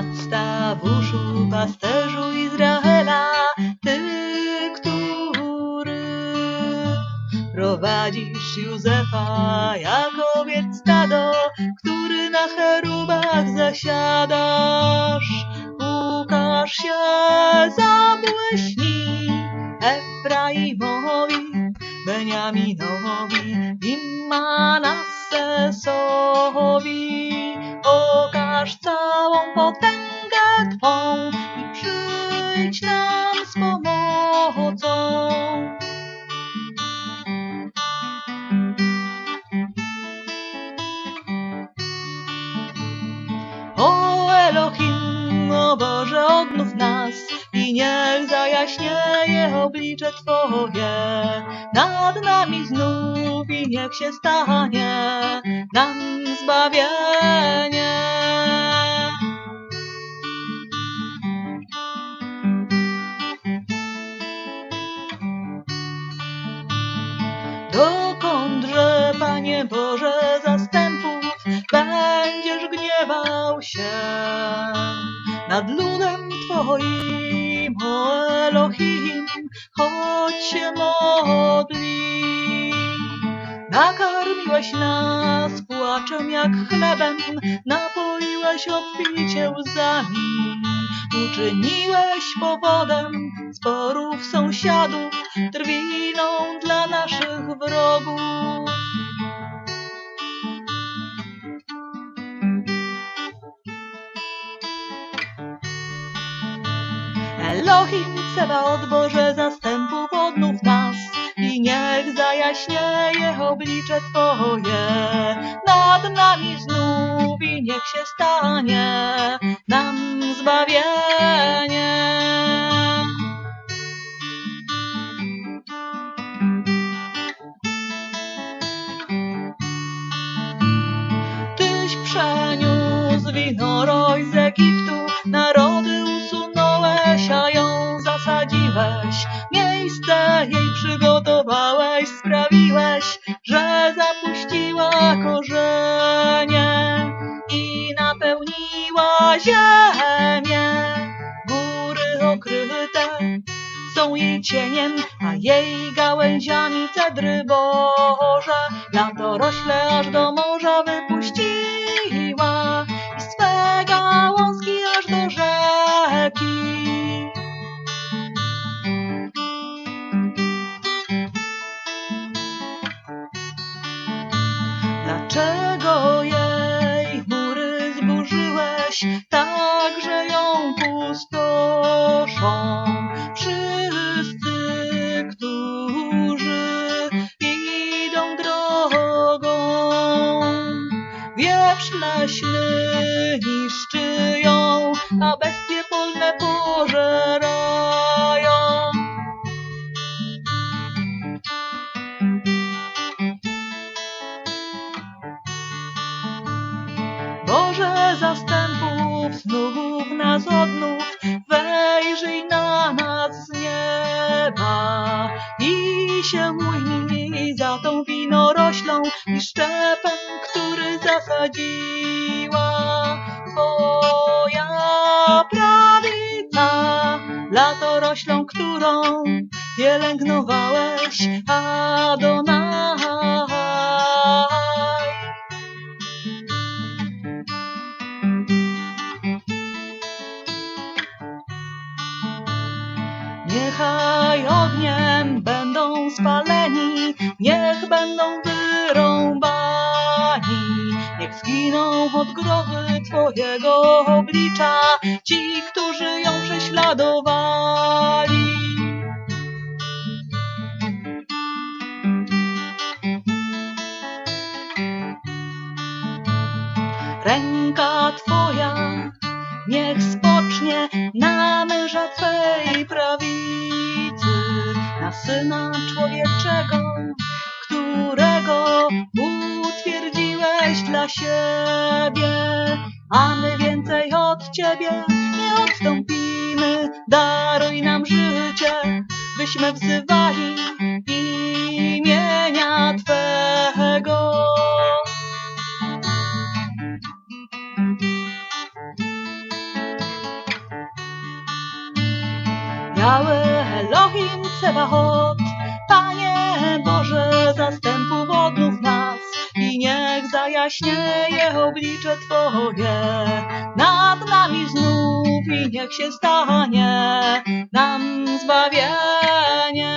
Stawuszu, pasterzu Izraela, Ty, który prowadzisz Józefa jako owiec stado, który na cherubach zasiadasz. Ukaż się, zabłyśnij Efraimowi, Beniaminowi i Manassesowi. Okaż całą potęgę Twą i przyjdź nam z pomocą. O Elohim, o Boże, odnów nas i niech zajaśnieje oblicze Twoje nad nami znów niech się stanie nam zbawienie. Dokądże, Panie Boże, zastępów będziesz gniewał się nad ludem Twoim, o Elohim, choć się modli. Nakarmiłeś nas płaczem jak chlebem, napoiłeś obficie łzami. Uczyniłeś powodem sporów sąsiadów, drwiną dla naszych wrogów. Elohim Sebaot Boże zastępów odnów nas i niech zajaśnieje oblicze Twoje nad nami znów i niech się stanie nam zbawienie. Tyś przeniósł winoroj z Egiptu, narody usunąłeś, a ją zasadziłeś. Miejsce jej przygotowałeś, ziemię. Góry okryte są jej cieniem, a jej gałęziami cedry Boże. Lato rośle aż do morza wypuściła i swe gałązki aż do rzeki. Dlaczego zburzyłeś, tak że ją pustoszą? Wszyscy, którzy idą drogą, wieprz leśny niszczy ją, a bestie polne pożerają. Boże zastępów, znów nas odnów, wejrzyj na nas z nieba i się ujmij za tą winoroślą i szczepem, który zasadziła Twoja prawica, latoroślą, którą pielęgnowałeś, Adonai. Niechaj ogniem będą spaleni, niech będą wyrąbani, niech zginą od grozy Twojego oblicza ci, którzy ją prześladowali. Ręka Twoja niech spocznie na męża Twej prawicy, na Syna Człowieczego, którego utwierdziłeś dla siebie, a my więcej od Ciebie nie odstąpimy. Daruj nam życie, byśmy wzywali Jahwe Elohim Tsebahot, Panie Boże, zastępu wodnów nas i niech zajaśnieje oblicze Twoje nad nami znów i niech się stanie nam zbawienie.